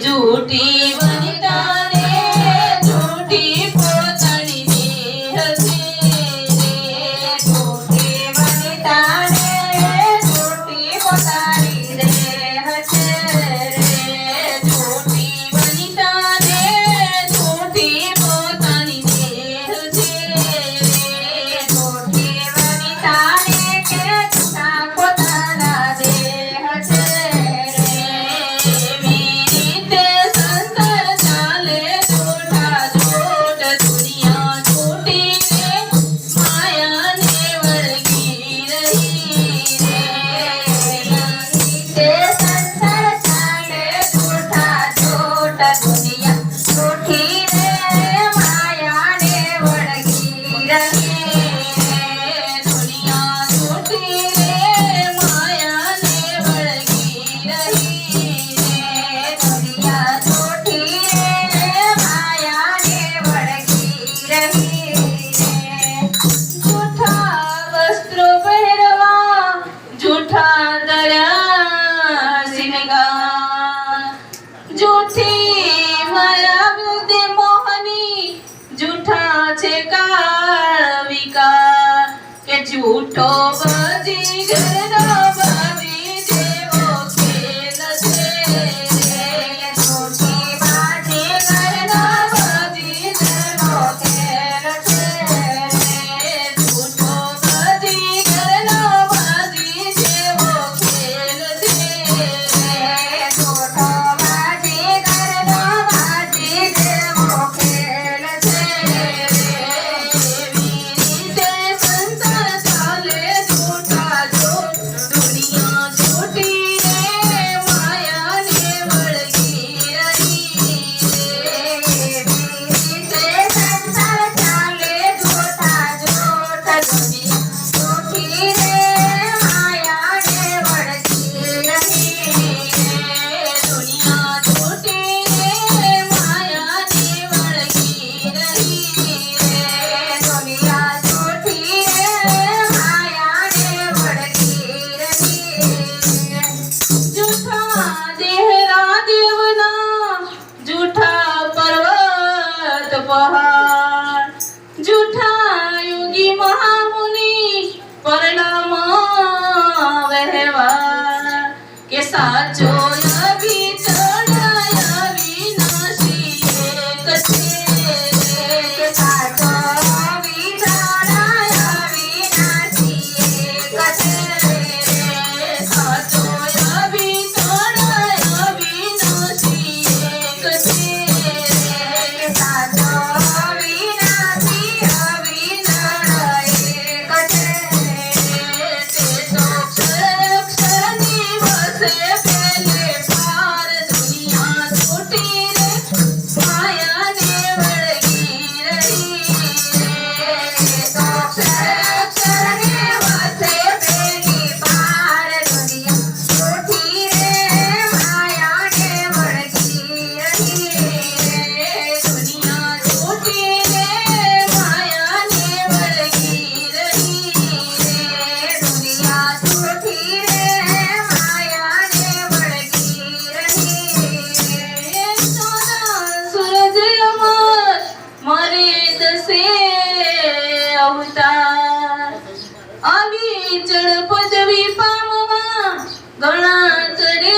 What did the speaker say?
झूठी झूठो बाजीगर baju. અવતાર. આવી ચળ પદવી પામવા ઘણા કરે